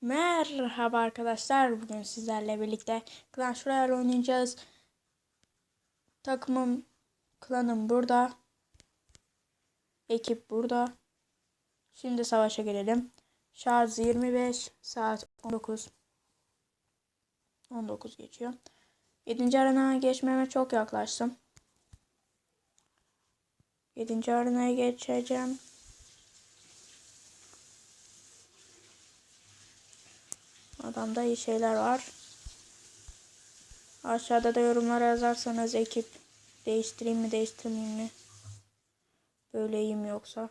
Merhaba arkadaşlar. Bugün sizlerle birlikte Clash Royale oynayacağız. Takımım, klanım burada. Ekip burada. Şimdi savaşa gelelim. Şarj 25, saat 19. 19 geçiyor. 7. arenaya geçmeme çok yaklaştım. 7. arenaya geçeceğim. Adamda iyi şeyler var. Aşağıda da yorumlara yazarsanız ekip değiştireyim mi değiştirmeyeyim mi? Böyle iyi mi yoksa?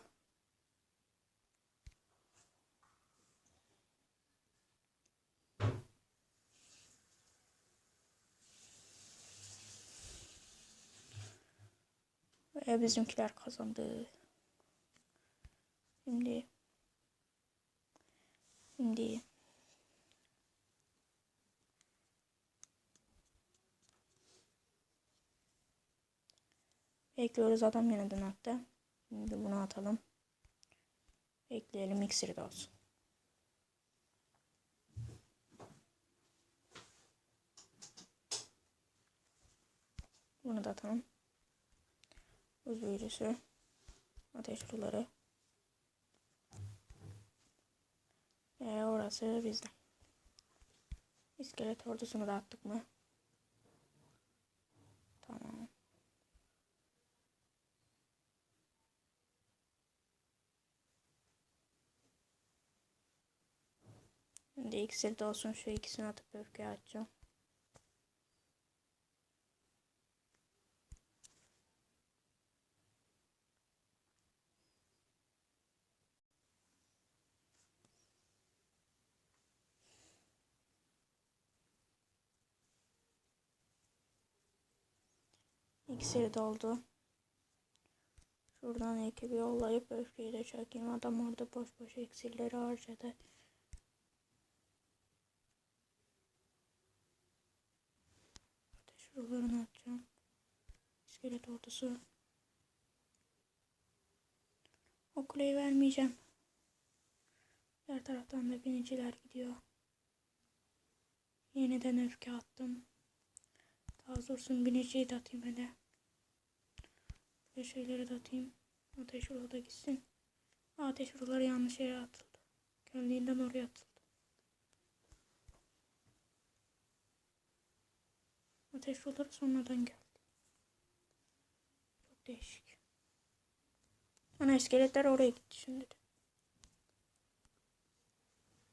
Ve bizimkiler kazandı. Şimdi Şimdi Bekliyoruz adam yeniden attı. Şimdi bunu atalım. Bekleyelim iksiri de olsun. Bunu da atalım. Buz büyücüsü. Ateş ruları. Ve orası bizde. İskelet ordusunu da attık mı? Şimdi iksir de olsun şu ikisini atıp öfkeyi açacağım. İksir doldu. Şuradan ekibi yollayıp öfkeyi de çekeyim. Adam orada boş boş iksirleri harcadı. Ruhlarını atacağım. İskelet ordusu. O kuleyi vermeyeceğim. Her taraftan da biniciler gidiyor. Yeniden öfke attım. Daha dursun biniciyi de atayım hele. Ve şeyleri de atayım. Ateş ruhu da gitsin. Ateş ruhları yanlış yere atıldı. Kendiliğinden oraya atıldı. Ateş ruhları sonradan geldi. Çok değişik. Ana iskeletler oraya gitti şimdi de.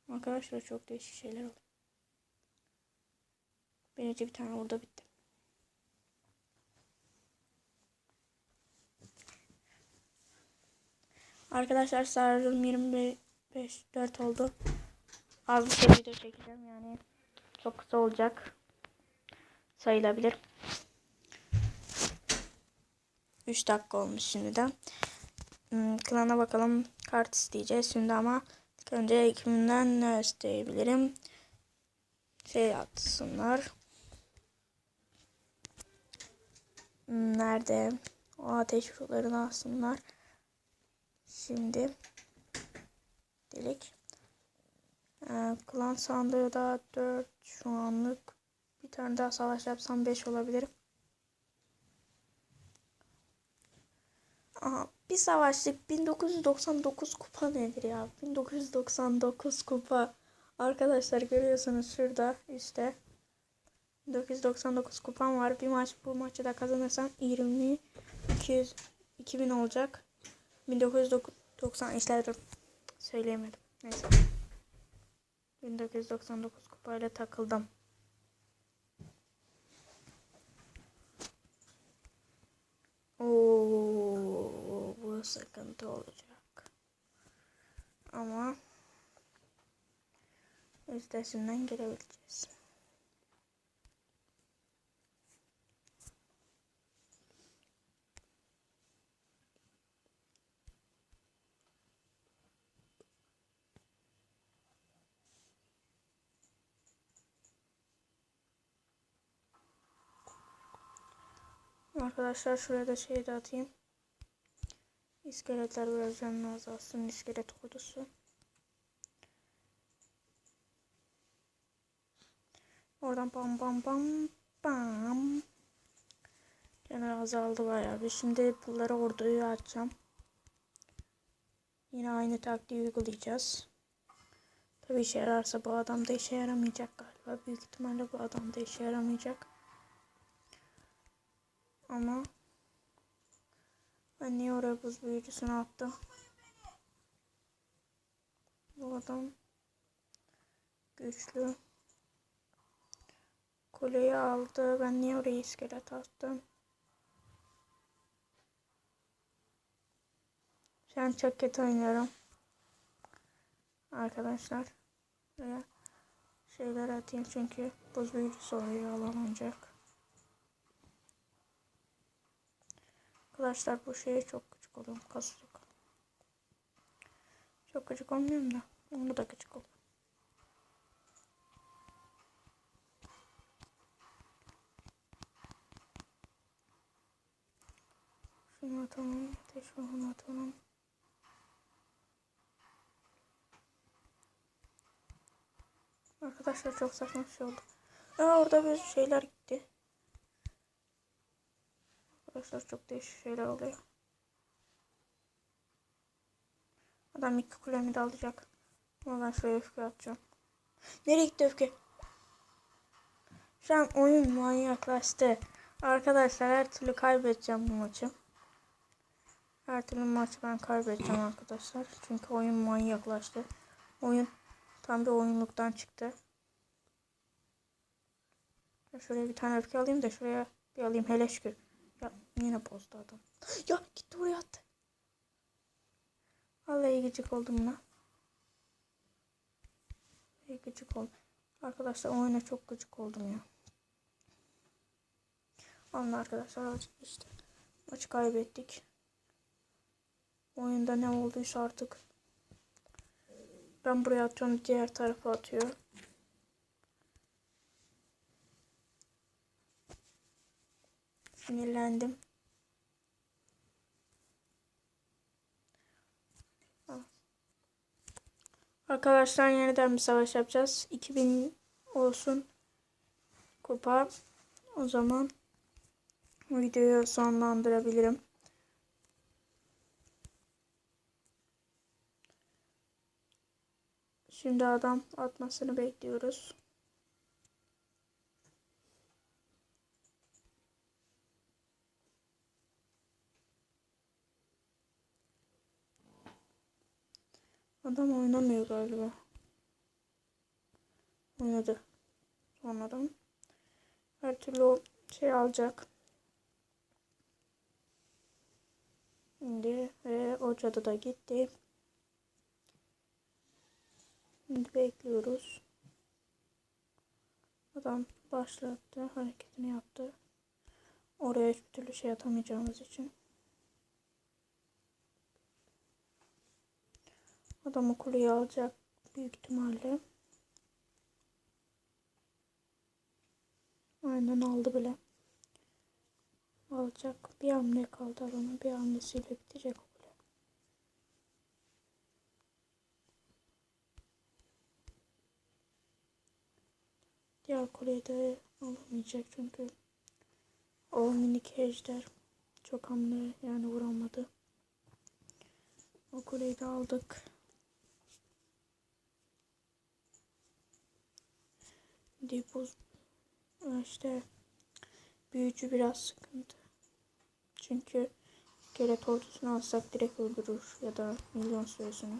Arkadaşlar çok değişik şeyler oldu. Birinci bir tane orada bitti. Arkadaşlar sarılım 25 4 oldu. Az bir şey video çekeceğim yani. Çok kısa olacak. Sayılabilir. 3 dakika olmuş şimdiden. Hmm, klana bakalım. Kart isteyeceğiz şimdi ama önce ekibimden ne isteyebilirim? Şey atsınlar. Hmm, Nerede? O ateş ruhlarını alsınlar. Şimdi delik. Ee, klan sandığı da 4 şu anlık. Bir tane daha savaş yapsam 5 olabilir. Aha, bir savaşlık 1999 kupa nedir ya? 1999 kupa. Arkadaşlar görüyorsunuz şurada işte. 1999 kupam var. Bir maç bu maçı da kazanırsam 20 200 2000 olacak. 1990 işler söyleyemedim. Neyse. 1999 kupayla takıldım. Oo, bu sıkıntı olacak. Ama üstesinden gelebileceğiz. Arkadaşlar şuraya da şey de atayım. İskeletler biraz canını azalsın. İskelet ordusu. Oradan bam bam bam bam. Gene azaldı bayağı bir. Şimdi bunları orduyu açacağım. Yine aynı taktiği uygulayacağız. Tabi işe yararsa bu adam da işe yaramayacak galiba. Büyük ihtimalle bu adam da işe yaramayacak. Ama ben niye oraya buz büyücüsünü attım? Bu adam güçlü. Kuleyi aldı. Ben niye oraya iskelet attım? Şu an kötü oynuyorum. Arkadaşlar. Buraya şeyler atayım çünkü buz büyücüsü oraya alamayacak. Arkadaşlar bu şeye çok küçük oluyorum. Kasacak. Çok küçük olmuyorum da. Onu da küçük oluyor. Şunu atalım. Ateş ruhunu atalım. Arkadaşlar çok saçma bir şey oldu. Aa orada bir şeyler gitti. Arkadaşlar çok değişik şeyler oluyor. Adam iki kulemi de alacak. Ama ben şuraya öfke atacağım. Nereye gitti öfke? Şu an oyun manyaklaştı. Arkadaşlar her türlü kaybedeceğim bu maçı. Her türlü maçı ben kaybedeceğim arkadaşlar. Çünkü oyun manyaklaştı. Oyun tam bir oyunluktan çıktı. Şuraya bir tane öfke alayım da şuraya bir alayım hele şükür. Yine bozdu adam. Ya gitti oraya attı. Vallahi gıcık oldum buna. İyi gıcık oldum. Arkadaşlar oyuna çok gıcık oldum ya. Alın arkadaşlar işte maçı kaybettik. Oyunda ne olduysa artık. Ben buraya atıyorum diğer tarafa atıyor. Sinirlendim. Arkadaşlar yeniden bir savaş yapacağız. 2000 olsun kupa. O zaman videoyu sonlandırabilirim. Şimdi adam atmasını bekliyoruz. Adam oynamıyor galiba. Oynadı. Sonradan. Her türlü şey alacak. Şimdi ve o cadı da gitti. Şimdi bekliyoruz. Adam başlattı. Hareketini yaptı. Oraya hiçbir türlü şey atamayacağımız için. Adam o kuleyi alacak büyük ihtimalle. Aynen aldı bile. Alacak. Bir hamle kaldı adamın. Bir hamlesiyle bitecek o. Diğer kuleyi de alamayacak çünkü o minik ejder çok hamle yani vuramadı. O kuleyi de aldık. Dipuz işte büyücü biraz sıkıntı. Çünkü iskelet ordusunu alsak direkt öldürür ya da milyon süresini.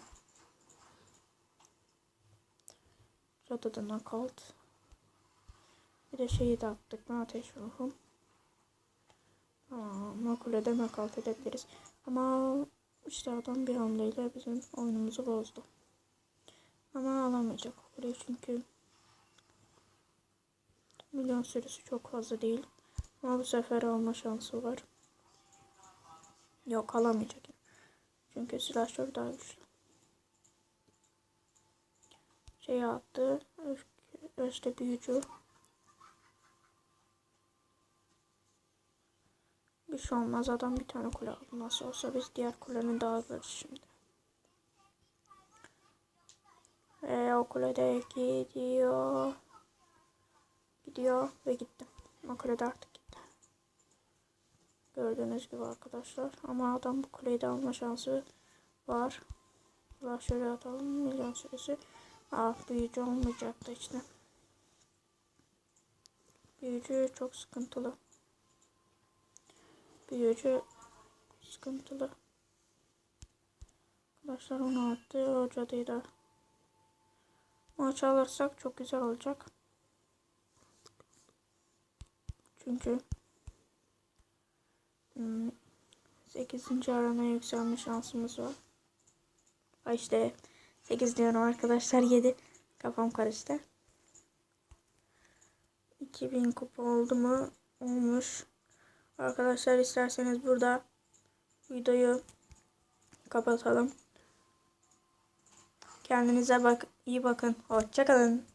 Radada knockout. Bir de şeyi de attık mı ateş ruhum. Tamam Makule'de knockout edebiliriz. Ama işte adam bir hamleyle bizim oyunumuzu bozdu. Ama alamayacak o kuleyi çünkü Milyon sürüsü çok fazla değil. Ama bu sefer alma şansı var. Yok alamayacak. Çünkü silahşör daha güçlü. Şey attı. Öfke, büyücü. Bir şey olmaz. Adam bir tane kule aldı. Nasıl olsa biz diğer kulenin daha alırız şimdi. Ve o kulede gidiyor. Gidiyor ve gitti. O kule de artık gitti. Gördüğünüz gibi arkadaşlar. Ama adam bu kuleyi de alma şansı var. Ulan şöyle atalım. Milyon süresi. Ah büyücü olmayacaktı işte. Büyücü çok sıkıntılı. Büyücü sıkıntılı. Arkadaşlar onu attı. O cadıyı da maç alırsak çok güzel olacak. Çünkü hmm, 8. aramaya yükselme şansımız var. Ay işte 8 diyorum arkadaşlar 7. Kafam karıştı. 2000 kupa oldu mu? Olmuş. Arkadaşlar isterseniz burada videoyu kapatalım. Kendinize bak iyi bakın. Hoşçakalın.